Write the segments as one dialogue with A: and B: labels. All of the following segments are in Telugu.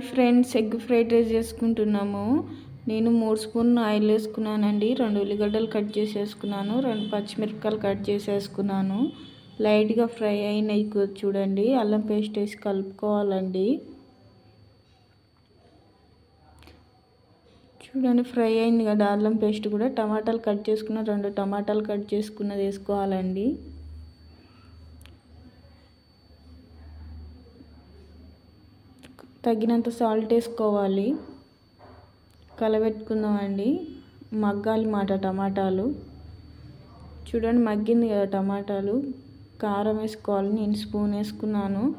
A: ఫ్రెండ్స్ ఎగ్ ఫ్రైడ్ రైస్ చేసుకుంటున్నాము. నేను మూడు స్పూన్ ఆయిల్ వేసుకున్నానండి. రెండు ఉల్లిగడ్డలు కట్ చేసేసుకున్నాను. రెండు పచ్చిమిరపకాయలు కట్ చేసేసుకున్నాను. లైట్గా ఫ్రై అయినాయి చూడండి. అల్లం పేస్ట్ వేసి కలుపుకోవాలండి. చూడండి ఫ్రై అయింది కదా. అల్లం పేస్ట్ కూడా టమాటాలు కట్ చేసుకున్న రెండు టమాటాలు కట్ చేసుకున్నది వేసుకోవాలండి. తగినంత సాల్ట్ వేసుకోవాలి. కలబెట్టుకుందామండి. మగ్గాలి మాట టమాటాలు. చూడండి మగ్గింది కదా టమాటాలు. కారం వేసుకోవాలి. నేను స్పూన్ వేసుకున్నాను.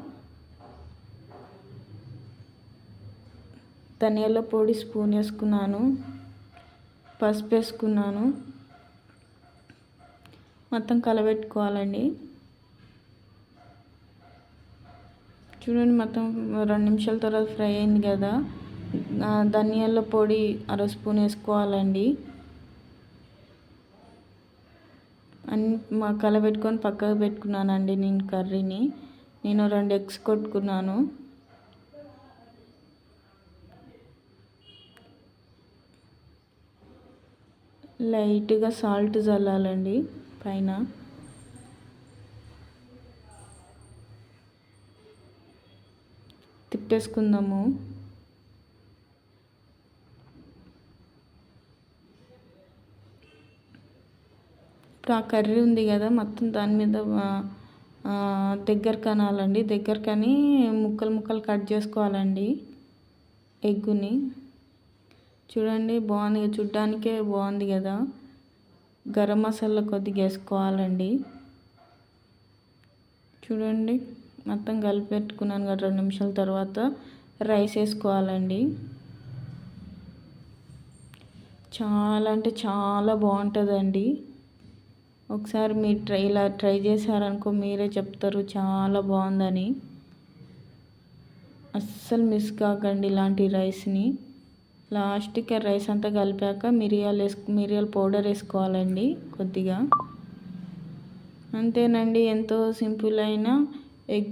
A: ధనియాల పొడి స్పూన్ వేసుకున్నాను. పసుపు వేసుకున్నాను. మొత్తం కలబెట్టుకోవాలండి. చూడండి మొత్తం రెండు నిమిషాల తర్వాత ఫ్రై అయింది కదా. ధనియాల పొడి అర స్పూన్ వేసుకోవాలండి. అన్ని కలబెట్టుకొని పక్కకు పెట్టుకున్నానండి నేను కర్రీని. నేను రెండు ఎగ్స్ కొట్టుకున్నాను. లైట్గా సాల్ట్ చల్లాలండి పైన. తిప్పేసుకుందాము. ఇప్పుడు ఆ కర్రీ ఉంది కదా మొత్తం దాని మీద దగ్గర కనాలండి. దగ్గర కని ముక్కలు ముక్కలు కట్ చేసుకోవాలండి ఎగ్గుని. చూడండి బాగుంది చూడ్డానికే బాగుంది కదా. గరం మసాలా కొద్దిగా వేసుకోవాలండి. చూడండి. మొత్తం కలిపెట్టుకున్నాను కదా రెండు నిమిషాల తర్వాత రైస్ వేసుకోవాలండి. చాలా అంటే చాలా బాగుంటుందండి. ఒకసారి మీరు ట్రై ఇలా ట్రై చేశారనుకో మీరే చెప్తారు చాలా బాగుందని. అస్సలు మిస్ కాకండి ఇలాంటి రైస్ని. లాస్ట్కి రైస్ అంతా కలిపాక మిరియాలు వేసుకు మిరియాల పౌడర్ వేసుకోవాలండి కొద్దిగా. అంతేనండి ఎంతో సింపుల్ అయిన ఎగ్